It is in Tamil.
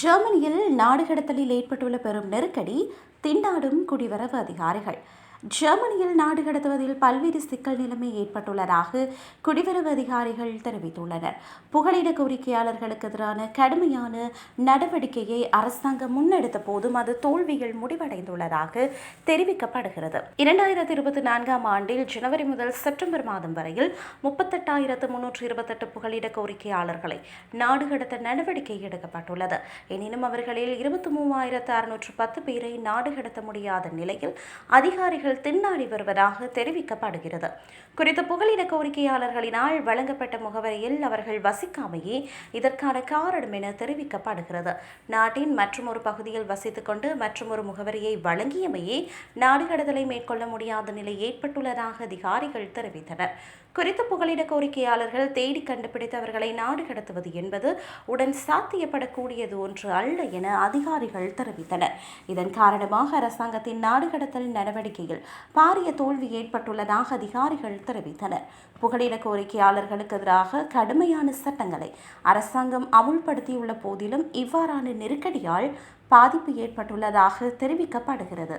ஜெர்மனியில் நாடு கடத்தலில் ஏற்பட்டுள்ள பெரும் நெருக்கடி திண்டாடும் குடிவரவு அதிகாரிகள். ஜெர்மனியில் நாடு கடத்துவதில் பல்வேறு சிக்கல் நிலைமை ஏற்பட்டுள்ளதாக குடிவரவு அதிகாரிகள் தெரிவித்துள்ளனர். புகலிட கோரிக்கையாளர்களுக்கு எதிரான கடுமையான நடவடிக்கையை அரசாங்கம் முன்னெடுத்த போதும் அது தோல்வியில் முடிவடைந்துள்ளதாக தெரிவிக்கப்படுகிறது. இரண்டாயிரத்தி இருபத்தி நான்காம் ஆண்டில் ஜனவரி முதல் செப்டம்பர் மாதம் வரையில் முப்பத்தெட்டாயிரத்து முன்னூற்று இருபத்தெட்டு புகலிட கோரிக்கையாளர்களை நாடு கடத்த நடவடிக்கை எடுக்கப்பட்டுள்ளது. எனினும் அவர்களில் இருபத்தி மூவாயிரத்து அறுநூற்று பத்து பேரை நாடு கடத்த முடியாத நிலையில் அதிகாரிகள் திண்டாடி வருவதாக தெரிவிக்கப்படுகிறது. குறித்த புகலிட கோரிக்கையாளர்களினால் வழங்கப்பட்ட முகவரியில் அவர்கள் வசிக்காமையே இதற்கான காரணம் என தெரிவிக்கப்படுகிறது. நாட்டின் மற்றும் ஒரு பகுதியில் வசித்துக் கொண்டு மற்றும் ஒரு முகவரியை வழங்கியமையே நாடு கடத்தலை மேற்கொள்ள முடியாத நிலை ஏற்பட்டுள்ளதாக அதிகாரிகள் தெரிவித்தனர். குறித்த புகலிட கோரிக்கையாளர்கள் தேடி கண்டுபிடித்தவர்களை நாடு கடத்துவது என்பது உடன் சாத்தியப்படக்கூடியது ஒன்று அல்ல என அதிகாரிகள் தெரிவித்தனர். இதன் காரணமாக அரசாங்கத்தின் நாடு கடத்தல் நடவடிக்கையில் பாரிய தோல்வி ஏற்பட்டுள்ளதாக அதிகாரிகள் தெரிவித்தனர். புகலிட கோரிக்கையாளர்களுக்கு எதிராக கடுமையான சட்டங்களை அரசாங்கம் அமுல்படுத்தியுள்ள போதிலும் இவ்வாறான நெருக்கடியால் பாதிப்பு ஏற்பட்டுள்ளதாக தெரிவிக்கப்படுகிறது.